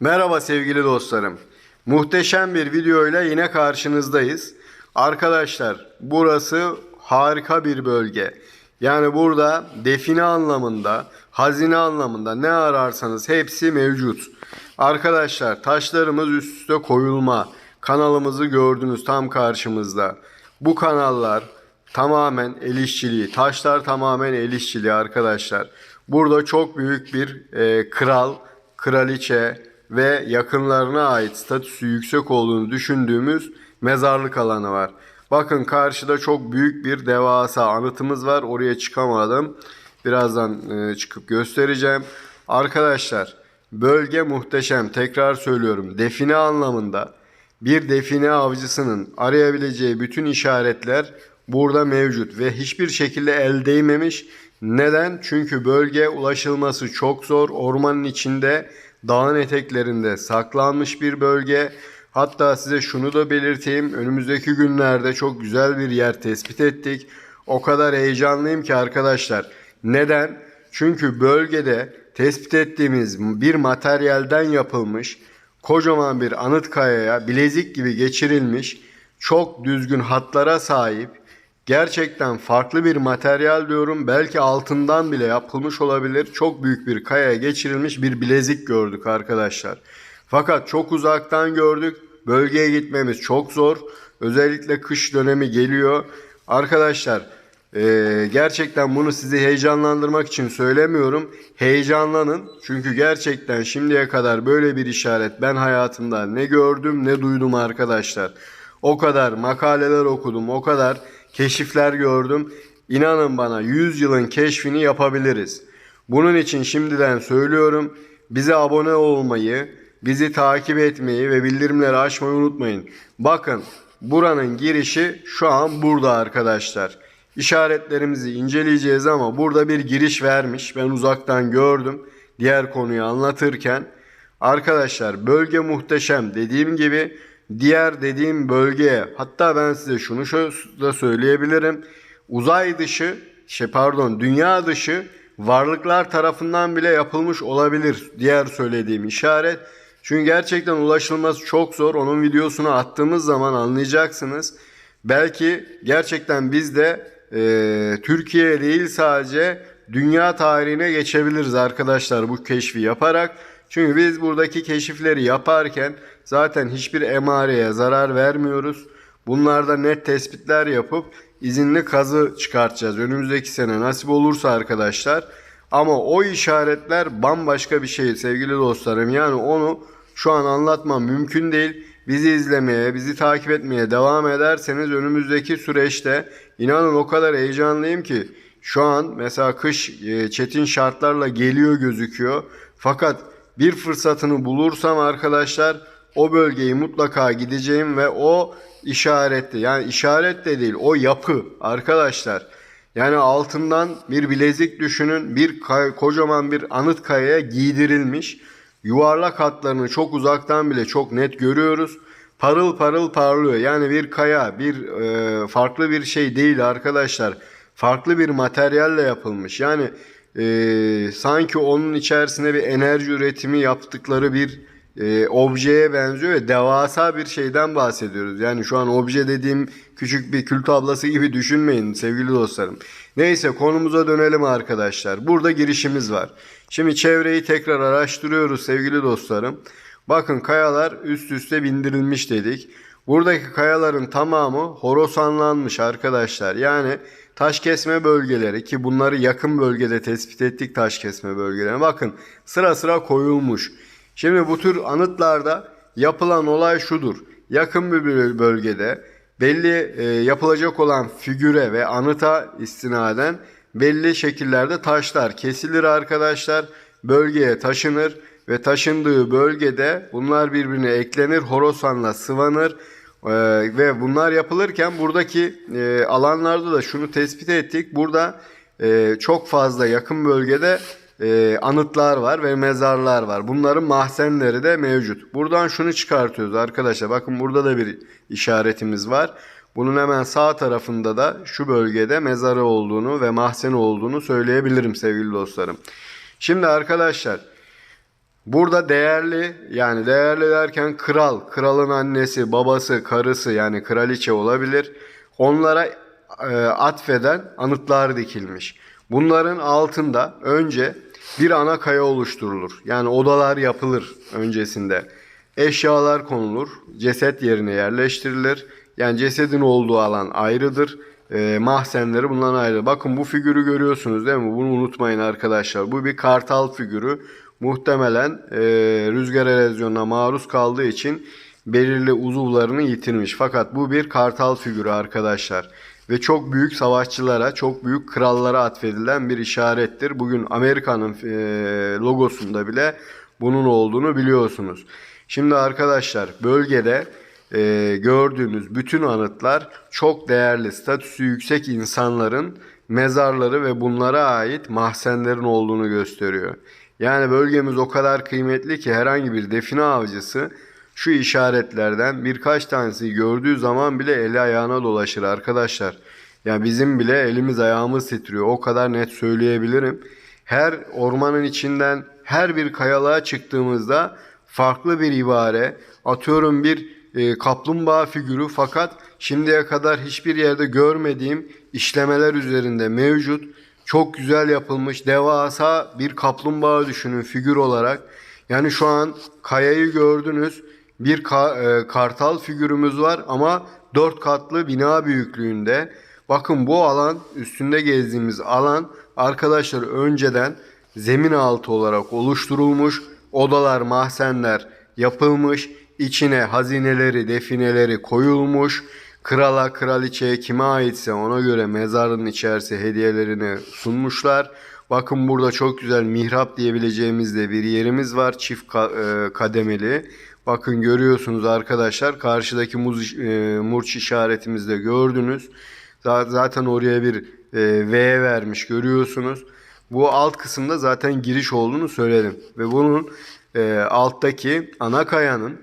Merhaba sevgili dostlarım. Muhteşem bir videoyla yine karşınızdayız. Arkadaşlar burası harika bir bölge. Yani burada define anlamında, hazine anlamında ne ararsanız hepsi mevcut. Arkadaşlar taşlarımız üst üste koyulma. Kanalımızı gördünüz tam karşımızda. Bu kanallar tamamen el işçiliği. Taşlar tamamen el işçiliği arkadaşlar. Burada çok büyük bir e, kral, kraliçe ve yakınlarına ait statüsü yüksek olduğunu düşündüğümüz mezarlık alanı var. Bakın karşıda çok büyük bir devasa anıtımız var. Oraya çıkamadım. Birazdan e, çıkıp göstereceğim. Arkadaşlar bölge muhteşem. Tekrar söylüyorum. Define anlamında bir define avcısının arayabileceği bütün işaretler burada mevcut ve hiçbir şekilde el değmemiş. Neden? Çünkü bölge ulaşılması çok zor. Ormanın içinde, dağın eteklerinde saklanmış bir bölge. Hatta size şunu da belirteyim. Önümüzdeki günlerde çok güzel bir yer tespit ettik. O kadar heyecanlıyım ki arkadaşlar. Neden? Çünkü bölgede tespit ettiğimiz bir materyalden yapılmış kocaman bir anıt kayaya bilezik gibi geçirilmiş çok düzgün hatlara sahip gerçekten farklı bir materyal diyorum belki altından bile yapılmış olabilir çok büyük bir kayaya geçirilmiş bir bilezik gördük arkadaşlar. Fakat çok uzaktan gördük bölgeye gitmemiz çok zor özellikle kış dönemi geliyor arkadaşlar ee, gerçekten bunu sizi heyecanlandırmak için söylemiyorum. Heyecanlanın. Çünkü gerçekten şimdiye kadar böyle bir işaret ben hayatımda ne gördüm ne duydum arkadaşlar. O kadar makaleler okudum, o kadar keşifler gördüm. İnanın bana 100 yılın keşfini yapabiliriz. Bunun için şimdiden söylüyorum. Bize abone olmayı, bizi takip etmeyi ve bildirimleri açmayı unutmayın. Bakın buranın girişi şu an burada arkadaşlar. İşaretlerimizi inceleyeceğiz ama burada bir giriş vermiş. Ben uzaktan gördüm diğer konuyu anlatırken. Arkadaşlar bölge muhteşem. Dediğim gibi diğer dediğim bölgeye hatta ben size şunu da söyleyebilirim. Uzay dışı şey pardon dünya dışı varlıklar tarafından bile yapılmış olabilir. Diğer söylediğim işaret. Çünkü gerçekten ulaşılması çok zor. Onun videosunu attığımız zaman anlayacaksınız. Belki gerçekten biz de e, Türkiye değil sadece dünya tarihine geçebiliriz arkadaşlar bu keşfi yaparak. Çünkü biz buradaki keşifleri yaparken zaten hiçbir emareye zarar vermiyoruz. Bunlarda net tespitler yapıp izinli kazı çıkartacağız. Önümüzdeki sene nasip olursa arkadaşlar. Ama o işaretler bambaşka bir şey sevgili dostlarım. Yani onu şu an anlatmam mümkün değil. Bizi izlemeye, bizi takip etmeye devam ederseniz önümüzdeki süreçte inanın o kadar heyecanlıyım ki şu an mesela kış e, çetin şartlarla geliyor gözüküyor. Fakat bir fırsatını bulursam arkadaşlar o bölgeyi mutlaka gideceğim ve o işaretli yani işaret de değil o yapı arkadaşlar. Yani altından bir bilezik düşünün bir kay, kocaman bir anıt kayaya giydirilmiş. Yuvarlak hatlarını çok uzaktan bile çok net görüyoruz. Parıl parıl parlıyor. Yani bir kaya, bir e, farklı bir şey değil arkadaşlar. Farklı bir materyalle yapılmış. Yani e, sanki onun içerisine bir enerji üretimi yaptıkları bir e, objeye benziyor ve devasa bir şeyden bahsediyoruz. Yani şu an obje dediğim küçük bir kül tablası gibi düşünmeyin sevgili dostlarım. Neyse konumuza dönelim arkadaşlar. Burada girişimiz var. Şimdi çevreyi tekrar araştırıyoruz sevgili dostlarım. Bakın kayalar üst üste bindirilmiş dedik. Buradaki kayaların tamamı horosanlanmış arkadaşlar. Yani taş kesme bölgeleri ki bunları yakın bölgede tespit ettik taş kesme bölgelerine. Bakın sıra sıra koyulmuş. Şimdi bu tür anıtlarda yapılan olay şudur. Yakın bir bölgede belli e, yapılacak olan figüre ve anıta istinaden belli şekillerde taşlar kesilir arkadaşlar. Bölgeye taşınır ve taşındığı bölgede bunlar birbirine eklenir, horosanla sıvanır. Ee, ve bunlar yapılırken buradaki e, alanlarda da şunu tespit ettik. Burada e, çok fazla yakın bölgede e, anıtlar var ve mezarlar var. Bunların mahzenleri de mevcut. Buradan şunu çıkartıyoruz arkadaşlar. Bakın burada da bir işaretimiz var. Bunun hemen sağ tarafında da şu bölgede mezarı olduğunu ve mahzeni olduğunu söyleyebilirim sevgili dostlarım. Şimdi arkadaşlar Burada değerli yani değerli derken kral, kralın annesi, babası, karısı yani kraliçe olabilir. Onlara e, atfeden anıtlar dikilmiş. Bunların altında önce bir ana kaya oluşturulur. Yani odalar yapılır öncesinde. Eşyalar konulur, ceset yerine yerleştirilir. Yani cesedin olduğu alan ayrıdır. E, mahzenleri bundan ayrı. Bakın bu figürü görüyorsunuz değil mi? Bunu unutmayın arkadaşlar. Bu bir kartal figürü. Muhtemelen e, rüzgar erozyonuna maruz kaldığı için belirli uzuvlarını yitirmiş. Fakat bu bir kartal figürü arkadaşlar. Ve çok büyük savaşçılara, çok büyük krallara atfedilen bir işarettir. Bugün Amerika'nın e, logosunda bile bunun olduğunu biliyorsunuz. Şimdi arkadaşlar bölgede e, gördüğünüz bütün anıtlar çok değerli, statüsü yüksek insanların mezarları ve bunlara ait mahzenlerin olduğunu gösteriyor. Yani bölgemiz o kadar kıymetli ki herhangi bir define avcısı şu işaretlerden birkaç tanesi gördüğü zaman bile eli ayağına dolaşır arkadaşlar. Yani bizim bile elimiz ayağımız titriyor. O kadar net söyleyebilirim. Her ormanın içinden her bir kayalığa çıktığımızda farklı bir ibare, atıyorum bir e, kaplumbağa figürü fakat şimdiye kadar hiçbir yerde görmediğim işlemeler üzerinde mevcut. Çok güzel yapılmış devasa bir kaplumbağa düşünün figür olarak. Yani şu an kayayı gördünüz. Bir ka- e, kartal figürümüz var ama dört katlı bina büyüklüğünde. Bakın bu alan üstünde gezdiğimiz alan arkadaşlar önceden zemin altı olarak oluşturulmuş. Odalar, mahzenler yapılmış. İçine hazineleri, defineleri koyulmuş. Krala, kraliçeye kime aitse ona göre mezarın içerisi hediyelerini sunmuşlar. Bakın burada çok güzel mihrap diyebileceğimiz de bir yerimiz var. Çift ka- e, kademeli. Bakın görüyorsunuz arkadaşlar. Karşıdaki muz, e, murç işaretimizi de gördünüz. Zaten oraya bir e, V vermiş görüyorsunuz. Bu alt kısımda zaten giriş olduğunu söyledim. Ve bunun e, alttaki ana kayanın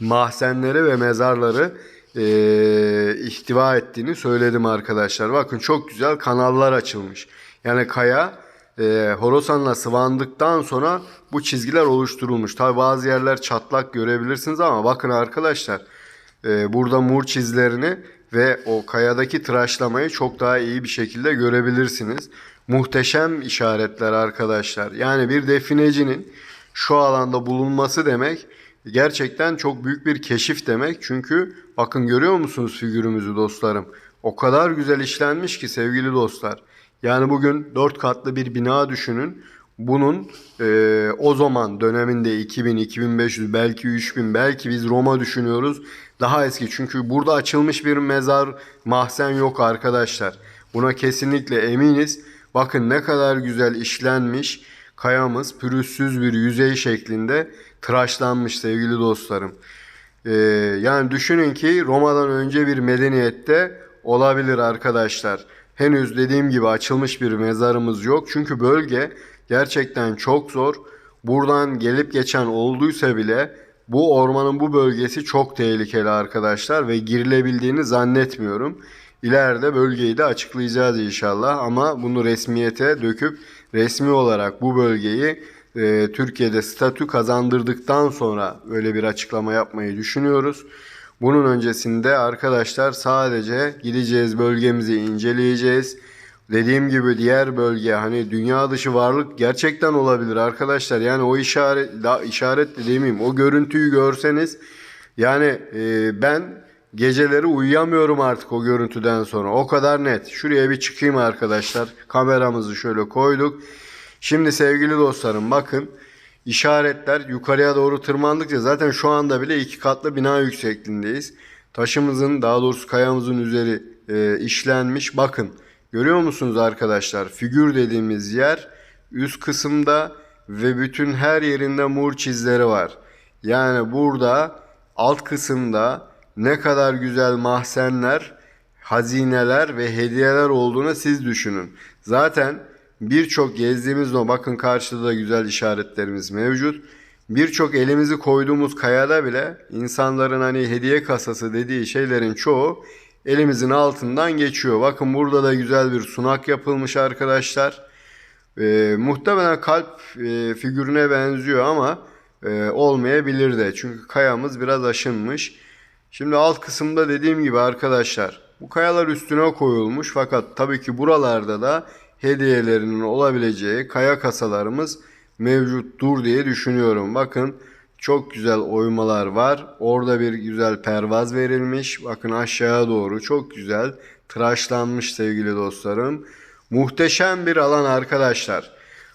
mahzenleri ve mezarları e, ihtiva ettiğini söyledim arkadaşlar. Bakın çok güzel kanallar açılmış. Yani kaya e, Horasan'la sıvandıktan sonra bu çizgiler oluşturulmuş. Tabi bazı yerler çatlak görebilirsiniz ama bakın arkadaşlar e, burada mur çizlerini ve o kayadaki tıraşlamayı çok daha iyi bir şekilde görebilirsiniz. Muhteşem işaretler arkadaşlar. Yani bir definecinin şu alanda bulunması demek gerçekten çok büyük bir keşif demek. Çünkü bakın görüyor musunuz figürümüzü dostlarım? O kadar güzel işlenmiş ki sevgili dostlar. Yani bugün dört katlı bir bina düşünün. Bunun e, o zaman döneminde 2000, 2500, belki 3000, belki biz Roma düşünüyoruz. Daha eski çünkü burada açılmış bir mezar, mahzen yok arkadaşlar. Buna kesinlikle eminiz. Bakın ne kadar güzel işlenmiş kayamız pürüzsüz bir yüzey şeklinde tıraşlanmış sevgili dostlarım. Ee, yani düşünün ki Roma'dan önce bir medeniyette olabilir arkadaşlar. Henüz dediğim gibi açılmış bir mezarımız yok. Çünkü bölge gerçekten çok zor. Buradan gelip geçen olduysa bile bu ormanın bu bölgesi çok tehlikeli arkadaşlar ve girilebildiğini zannetmiyorum. İleride bölgeyi de açıklayacağız inşallah ama bunu resmiyete döküp resmi olarak bu bölgeyi e, Türkiye'de statü kazandırdıktan sonra öyle bir açıklama yapmayı düşünüyoruz. Bunun öncesinde arkadaşlar sadece gideceğiz bölgemizi inceleyeceğiz. Dediğim gibi diğer bölge hani dünya dışı varlık gerçekten olabilir arkadaşlar. Yani o işaret da, işaret de demeyeyim o görüntüyü görseniz yani e, ben geceleri uyuyamıyorum artık o görüntüden sonra. O kadar net. Şuraya bir çıkayım arkadaşlar. Kameramızı şöyle koyduk. Şimdi sevgili dostlarım bakın işaretler yukarıya doğru tırmandıkça zaten şu anda bile iki katlı bina yüksekliğindeyiz. Taşımızın daha doğrusu kayamızın üzeri e, işlenmiş. Bakın görüyor musunuz arkadaşlar? Figür dediğimiz yer üst kısımda ve bütün her yerinde mur çizleri var. Yani burada alt kısımda ne kadar güzel mahzenler, hazineler ve hediyeler olduğunu siz düşünün. Zaten birçok gezdiğimiz o bakın karşıda da güzel işaretlerimiz mevcut. Birçok elimizi koyduğumuz kayada bile insanların hani hediye kasası dediği şeylerin çoğu elimizin altından geçiyor. Bakın burada da güzel bir sunak yapılmış arkadaşlar. E, muhtemelen kalp e, figürüne benziyor ama e, olmayabilir de. Çünkü kayamız biraz aşınmış. Şimdi alt kısımda dediğim gibi arkadaşlar bu kayalar üstüne koyulmuş fakat tabii ki buralarda da hediyelerinin olabileceği kaya kasalarımız mevcuttur diye düşünüyorum. Bakın çok güzel oymalar var. Orada bir güzel pervaz verilmiş. Bakın aşağıya doğru çok güzel tıraşlanmış sevgili dostlarım. Muhteşem bir alan arkadaşlar.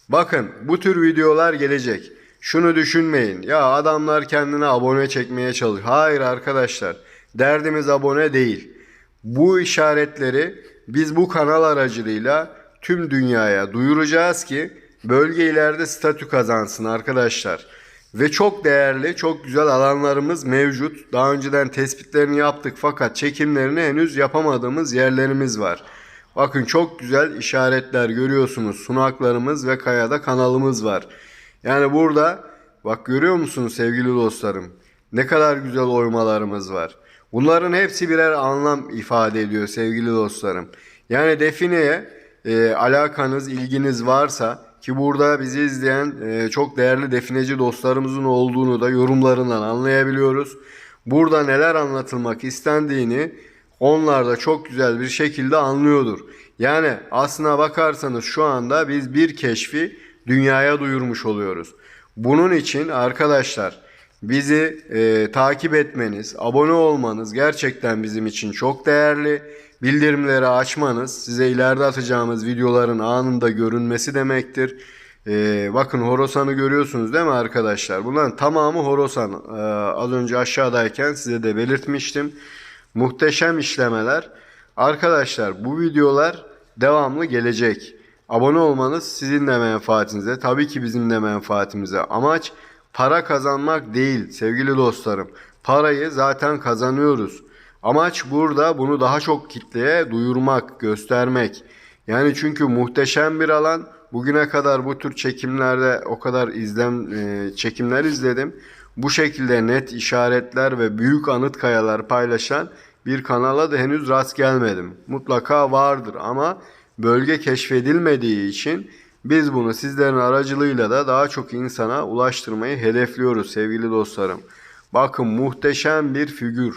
Bakın bu tür videolar gelecek. Şunu düşünmeyin. Ya adamlar kendine abone çekmeye çalışıyor. Hayır arkadaşlar. Derdimiz abone değil. Bu işaretleri biz bu kanal aracılığıyla tüm dünyaya duyuracağız ki bölge ileride statü kazansın arkadaşlar. Ve çok değerli, çok güzel alanlarımız mevcut. Daha önceden tespitlerini yaptık fakat çekimlerini henüz yapamadığımız yerlerimiz var. Bakın çok güzel işaretler görüyorsunuz. Sunaklarımız ve kayada kanalımız var. Yani burada bak görüyor musunuz sevgili dostlarım? Ne kadar güzel oymalarımız var. Bunların hepsi birer anlam ifade ediyor sevgili dostlarım. Yani defineye e, alakanız, ilginiz varsa ki burada bizi izleyen e, çok değerli defineci dostlarımızın olduğunu da yorumlarından anlayabiliyoruz. Burada neler anlatılmak istendiğini onlar da çok güzel bir şekilde anlıyordur. Yani aslına bakarsanız şu anda biz bir keşfi dünyaya duyurmuş oluyoruz. Bunun için arkadaşlar bizi e, takip etmeniz, abone olmanız gerçekten bizim için çok değerli. Bildirimleri açmanız size ileride atacağımız videoların anında görünmesi demektir. E, bakın Horasan'ı görüyorsunuz değil mi arkadaşlar? Bunların tamamı Horasan. E, az önce aşağıdayken size de belirtmiştim. Muhteşem işlemeler. Arkadaşlar bu videolar devamlı gelecek. Abone olmanız sizin de menfaatinize, tabii ki bizim de menfaatimize. Amaç para kazanmak değil sevgili dostlarım. Parayı zaten kazanıyoruz. Amaç burada bunu daha çok kitleye duyurmak, göstermek. Yani çünkü muhteşem bir alan. Bugüne kadar bu tür çekimlerde o kadar izlem e, çekimler izledim. Bu şekilde net işaretler ve büyük anıt kayalar paylaşan bir kanala da henüz rast gelmedim. Mutlaka vardır ama bölge keşfedilmediği için biz bunu sizlerin aracılığıyla da daha çok insana ulaştırmayı hedefliyoruz sevgili dostlarım. Bakın muhteşem bir figür.